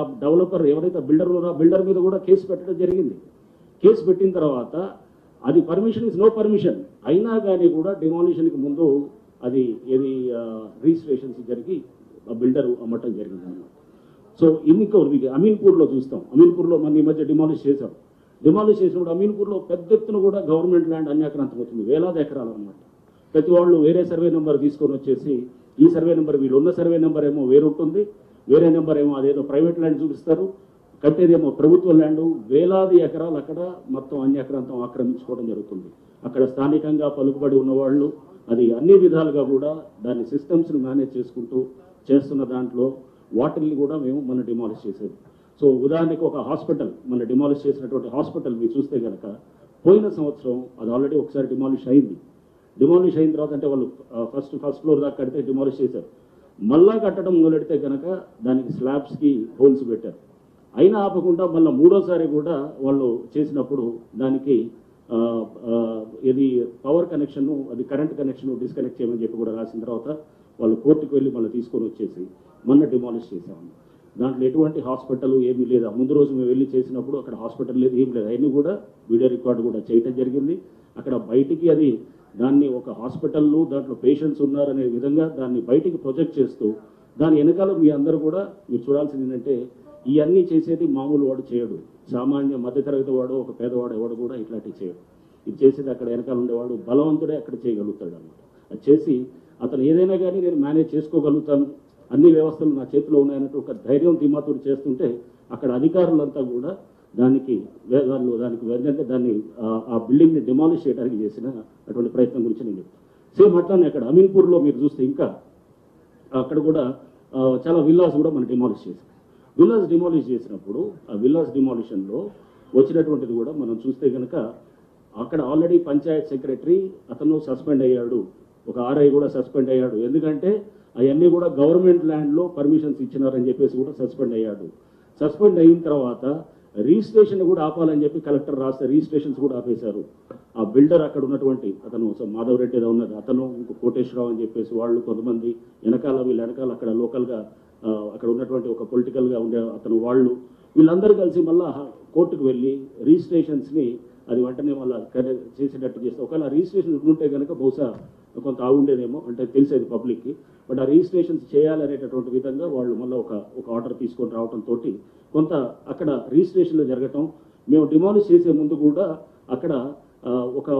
ఆ డెవలపర్ ఎవరైతే బిల్డర్ ఉన్నారో బిల్డర్ మీద కూడా కేసు పెట్టడం జరిగింది. కేసు పెట్టిన తర్వాత అది పర్మిషన్ ఇస్ నో పర్మిషన్. అయినా కానీ కూడా డిమాలిషన్కి ముందు అది ఏది రిజిస్ట్రేషన్స్ జరిగి ఆ బిల్డర్ అమ్మటం జరిగింది అన్నమాట. సో ఇంకో మీకు అమీన్పూర్లో చూస్తాం. అమీన్పూర్లో మన ఈ మధ్య డిమాలిష్ చేశాం. డిమాలిష్ చేసినప్పుడు అమీన్పూర్లో పెద్ద ఎత్తున కూడా గవర్నమెంట్ ల్యాండ్ అన్యాక్రాంతం అవుతుంది. వేలాది ఎకరాలు అన్నమాట. ప్రతి వాళ్ళు వేరే సర్వే నెంబర్ తీసుకొని వచ్చేసి ఈ సర్వే నెంబర్ వీళ్ళు ఉన్న సర్వే నెంబర్ ఏమో వేరుంటుంది. వేరే నెంబర్ ఏమో అదేదో ప్రైవేట్ ల్యాండ్ చూపిస్తారు. కట్టేదేమో ప్రభుత్వ ల్యాండ్. వేలాది ఎకరాలు అక్కడ మొత్తం అన్యాక్రాంతం ఆక్రమించుకోవడం జరుగుతుంది. అక్కడ స్థానికంగా పలుకుబడి ఉన్నవాళ్ళు అది అన్ని విధాలుగా కూడా దాని సిస్టమ్స్ని మేనేజ్ చేసుకుంటూ చేస్తున్న దాంట్లో వాటిల్ని కూడా మేము మన డిమాలిష్ చేసేది సో ఉదాహరణకి ఒక హాస్పిటల్ మన డిమాలిష్ చేసినటువంటి హాస్పిటల్ మీరు చూస్తే కనుక పోయిన సంవత్సరం అది ఆల్రెడీ ఒకసారి డిమాలిష్ అయింది. డిమాలిష్ అయిన తర్వాత అంటే వాళ్ళు ఫస్ట్ ఫస్ట్ ఫ్లోర్ దాకా కడితే డిమాలిష్ చేశారు. మళ్ళా కట్టడం మొదలెడితే కనుక దానికి స్లాబ్స్కి హోల్స్ పెట్టారు. అయినా ఆపకుండా మళ్ళీ మూడోసారి కూడా వాళ్ళు చేసినప్పుడు దానికి ఇది పవర్ కనెక్షన్ అది కరెంట్ కనెక్షన్ డిస్కనెక్ట్ చేయమని చెప్పి కూడా రాసిన తర్వాత వాళ్ళు కోర్టుకు వెళ్ళి మళ్ళీ తీసుకొని వచ్చేసి మొన్న డిమాలిష్ చేసాము దాంట్లో ఎటువంటి హాస్పిటల్ ఏమీ లేదు. ముందు రోజు మేము వెళ్ళి చేసినప్పుడు అక్కడ హాస్పిటల్ లేదు ఏం లేదు. అవన్నీ కూడా వీడియో రికార్డు కూడా చేయటం జరిగింది. అక్కడ బయటికి అది దాన్ని ఒక హాస్పిటల్లో దాంట్లో పేషెంట్స్ ఉన్నారనే విధంగా దాన్ని బయటికి ప్రొజెక్ట్ చేస్తూ దాని వెనకాల మీ అందరూ కూడా మీరు చూడాల్సింది ఏంటంటే ఇవన్నీ చేసేది మామూలు వాడు చేయడు. సామాన్య మధ్యతరగతి వాడు ఒక పేదవాడు ఎవడు కూడా ఇట్లాంటివి చేయడు. ఇది చేసేది అక్కడ వెనకాల ఉండేవాడు బలవంతుడే అక్కడ చేయగలుగుతాడు అనమాట అది చేసి అతను ఏదైనా కానీ నేను మేనేజ్ చేసుకోగలుగుతాను. అన్ని వ్యవస్థలు నా చేతిలో ఉన్నాయన్నట్టు ఒక ధైర్యం ధీమాతుడు చేస్తుంటే అక్కడ అధికారులంతా కూడా దానికి వే- వాళ్ళు దానికి ఏంటంటే దాన్ని ఆ- బిల్డింగ్ని డిమాలిష్ చేయడానికి చేసిన అటువంటి ప్రయత్నం గురించి నేను చెప్తాను సేమ్ అట్లానే అక్కడ అమీన్పూర్లో మీరు చూస్తే ఇంకా అక్కడ కూడా చాలా విల్లాస్ కూడా మనం డిమాలిష్ చేసాం విల్లాస్ డిమాలిష్ చేసినప్పుడు ఆ విల్లాస్ డిమాలిషన్లో వచ్చినటువంటిది కూడా మనం చూస్తే కనుక అక్కడ ఆల్రెడీ పంచాయత్ సెక్రటరీ అతను సస్పెండ్ అయ్యాడు. ఒక ఆర్ఐ కూడా సస్పెండ్ అయ్యాడు. ఎందుకంటే అవన్నీ కూడా గవర్నమెంట్ ల్యాండ్లో పర్మిషన్స్ ఇచ్చినారని చెప్పేసి కూడా సస్పెండ్ అయ్యాడు. సస్పెండ్ అయిన తర్వాత రిజిస్ట్రేషన్ కూడా ఆపాలని చెప్పి కలెక్టర్ రాస్తే రిజిస్ట్రేషన్స్ కూడా ఆపేశారు. ఆ బిల్డర్ అక్కడ ఉన్నటువంటి అతను మాధవ్ రెడ్డి ఏదో ఉన్నది అతను ఇంకో కోటేశ్వరరావు అని చెప్పేసి వాళ్ళు కొంతమంది వెనకాల వీళ్ళ వెనకాల అక్కడ లోకల్గా అక్కడ ఉన్నటువంటి ఒక పొలిటికల్గా ఉండే అతను వాళ్ళు వీళ్ళందరూ కలిసి మళ్ళా కోర్టుకు వెళ్ళి రిజిస్ట్రేషన్స్ని అది వెంటనే మళ్ళీ చేసేటట్టు చేస్తే ఒకవేళ రిజిస్ట్రేషన్ ఉంటే కనుక బహుశా కొంత ఆగుండేదేమో అంటే తెలిసేది పబ్లిక్కి. బట్ ఆ రిజిస్ట్రేషన్స్ చేయాలనేటటువంటి విధంగా వాళ్ళు మళ్ళీ ఒక ఒక ఆర్డర్ తీసుకొని రావడంతో కొంత అక్కడ రిజిస్ట్రేషన్లో జరగటం మేము డిమాలిష్ చేసే ముందు కూడా అక్కడ ఒక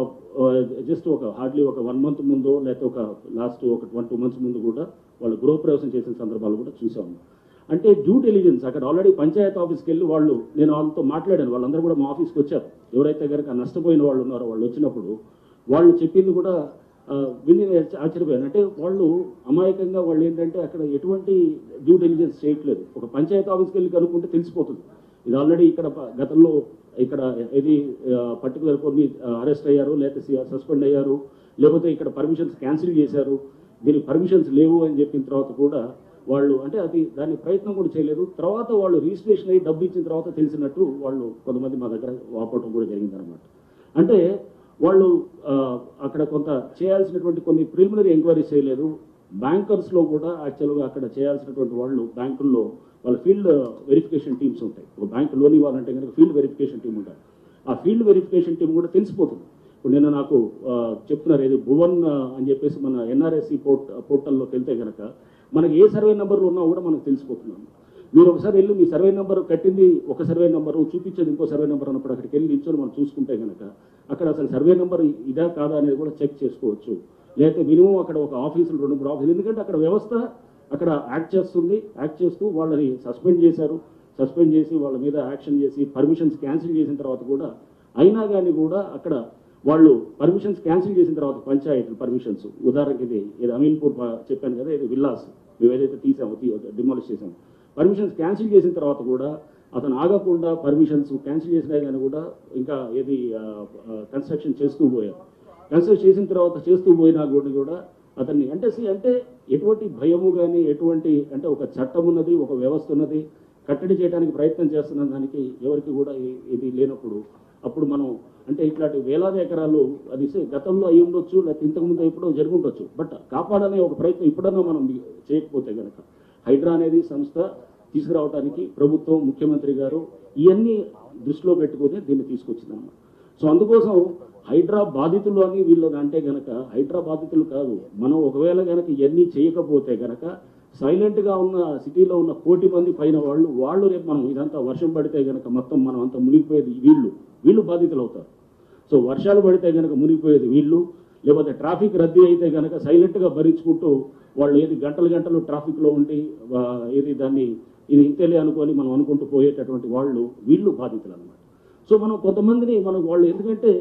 జస్ట్ ఒక హార్డ్లీ ఒక వన్ మంత్ ముందు లేకపోతే ఒక లాస్ట్ ఒక వన్ టూ మంత్స్ ముందు కూడా వాళ్ళు గృహప్రవేశం చేసిన సందర్భాలు కూడా చూసాము. అంటే డ్యూ డెలిజెన్స్ అక్కడ ఆల్రెడీ పంచాయత్ ఆఫీస్కి వెళ్ళి వాళ్ళు నేను వాళ్ళతో మాట్లాడాను వాళ్ళందరూ కూడా మా ఆఫీస్కి వచ్చారు. ఎవరైతే కనుక నష్టపోయిన వాళ్ళు ఉన్నారో వాళ్ళు వచ్చినప్పుడు వాళ్ళు చెప్పింది కూడా ఆ, ఆశ్చర్యపోయాను అంటే వాళ్ళు అమాయకంగా వాళ్ళు ఏంటంటే అక్కడ ఎటువంటి డ్యూ డెలిజెన్స్ చేయట్లేదు. ఒక పంచాయత్ ఆఫీస్కి వెళ్ళి కనుక్కుంటే తెలిసిపోతుంది. ఇది ఆల్రెడీ ఇక్కడ గతంలో ఇక్కడ ఇది పర్టికులర్ కొన్ని అరెస్ట్ అయ్యారు లేకపోతే సస్పెండ్ అయ్యారు లేకపోతే ఇక్కడ పర్మిషన్స్ క్యాన్సిల్ చేశారు. దీనికి పర్మిషన్స్ లేవు అని చెప్పిన తర్వాత కూడా వాళ్ళు అంటే అది దాని ప్రయత్నం కూడా చేయలేదు. తర్వాత వాళ్ళు రిజిస్ట్రేషన్ అయ్యి డబ్బు ఇచ్చిన తర్వాత తెలిసినట్టు వాళ్ళు కొంతమంది మా దగ్గర వాపడం కూడా జరిగిందనమాట అంటే వాళ్ళు అక్కడ కొంత చేయాల్సినటువంటి కొన్ని ప్రిలిమినరీ ఎంక్వైరీస్ చేయలేదు. బ్యాంకర్స్లో కూడా యాక్చువల్గా అక్కడ చేయాల్సినటువంటి వాళ్ళు బ్యాంకుల్లో వాళ్ళ ఫీల్డ్ వెరిఫికేషన్ టీమ్స్ ఉంటాయి. ఒక బ్యాంక్ లోన్ ఇవ్వాలంటే కనుక ఫీల్డ్ వెరిఫికేషన్ టీం ఉంటారు ఆ ఫీల్డ్ వెరిఫికేషన్ టీం కూడా తెలిసిపోతుంది. ఇప్పుడు నిన్న నాకు చెప్తున్నారు ఏది భువన్ అని చెప్పేసి మన ఎన్ఆర్ఎస్సి పోర్ట్ పోర్టల్లోకి వెళ్తే కనుక మనకి ఏ సర్వే నెంబర్లు ఉన్నా కూడా మనకు తెలిసిపోతున్నాం మీరు ఒకసారి వెళ్ళి మీ సర్వే నెంబర్ కట్టింది ఒక సర్వే నెంబర్ చూపించేది ఇంకో సర్వే నెంబర్ అన్నప్పుడు అక్కడికి వెళ్ళి నిల్చొని మనం చూసుకుంటే కనుక అక్కడ అసలు సర్వే నెంబర్ ఇదా కాదా అనేది కూడా చెక్ చేసుకోవచ్చు. లేకపోతే మినిమం అక్కడ ఒక ఆఫీసులు రెండు మూడు ఆఫీసులు. ఎందుకంటే అక్కడ వ్యవస్థ అక్కడ యాక్ట్ చేస్తుంది. యాక్ట్ చేస్తూ వాళ్ళని సస్పెండ్ చేశారు. సస్పెండ్ చేసి వాళ్ళ మీద యాక్షన్ చేసి పర్మిషన్స్ క్యాన్సిల్ చేసిన తర్వాత కూడా అయినా కానీ కూడా అక్కడ వాళ్ళు పర్మిషన్స్ క్యాన్సిల్ చేసిన తర్వాత పంచాయతీ పర్మిషన్స్. ఉదాహరణకి ఇది ఇది అమీన్పూర్ చెప్పాను కదా ఇది విల్లాస్. మేము ఏదైతే తీసాము డిమాలిష్ చేసాము పర్మిషన్స్ క్యాన్సిల్ చేసిన తర్వాత కూడా అతను ఆగకుండా పర్మిషన్స్ క్యాన్సిల్ చేసినా కానీ కూడా ఇంకా ఏది కన్స్ట్రక్షన్ చేస్తూ పోయారు. కన్స్ట్రక్ట్ చేసిన తర్వాత చేస్తూ పోయినా కూడా కూడా అతన్ని అంటే అంటే ఎటువంటి భయము కానీ ఎటువంటి అంటే ఒక చట్టం ఉన్నది ఒక వ్యవస్థ ఉన్నది కట్టడి చేయడానికి ప్రయత్నం చేస్తున్న దానికి ఎవరికి కూడా ఇది లేనప్పుడు అప్పుడు మనం అంటే ఇట్లాంటి వేలాది ఎకరాలు అది గతంలో అయి ఉండొచ్చు లేకపోతే ఇంతకుముందు ఎప్పుడో జరుగుండొచ్చు బట్ కాపాడనే ఒక ప్రయత్నం ఇప్పుడన్నా మనం చేయకపోతే కనుక హైడ్రా అనేది సంస్థ తీసుకురావడానికి ప్రభుత్వం ముఖ్యమంత్రి గారు ఇవన్నీ దృష్టిలో పెట్టుకుని దీన్ని తీసుకొచ్చిందన్నమాట. సో అందుకోసం హైడ్రా బాధితులు అని వీళ్ళు అంటే గనక హైడ్రా బాధితులు కాదు మనం ఒకవేళ గనక ఇవన్నీ చేయకపోతే గనక సైలెంట్గా ఉన్న సిటీలో ఉన్న కోటి మంది పైన వాళ్ళు వాళ్ళు రేపు మనం ఇదంతా వర్షం పడితే గనక మొత్తం మనం అంతా మునిగిపోయేది వీళ్ళు వీళ్ళు బాధితులు అవుతారు సో వర్షాలు పడితే గనక మునిగిపోయేది వీళ్ళు లేకపోతే ట్రాఫిక్ రద్దీ అయితే గనక సైలెంట్గా భరించుకుంటూ వాళ్ళు ఏది గంటలు గంటలు ట్రాఫిక్లో ఉండి ఏది దాన్ని ఇది ఇంతేలే అనుకొని మనం అనుకుంటూ పోయేటటువంటి వాళ్ళు వీళ్ళు బాధితులు అనమాట సో మనం కొంతమందిని మనం వాళ్ళు ఎందుకంటే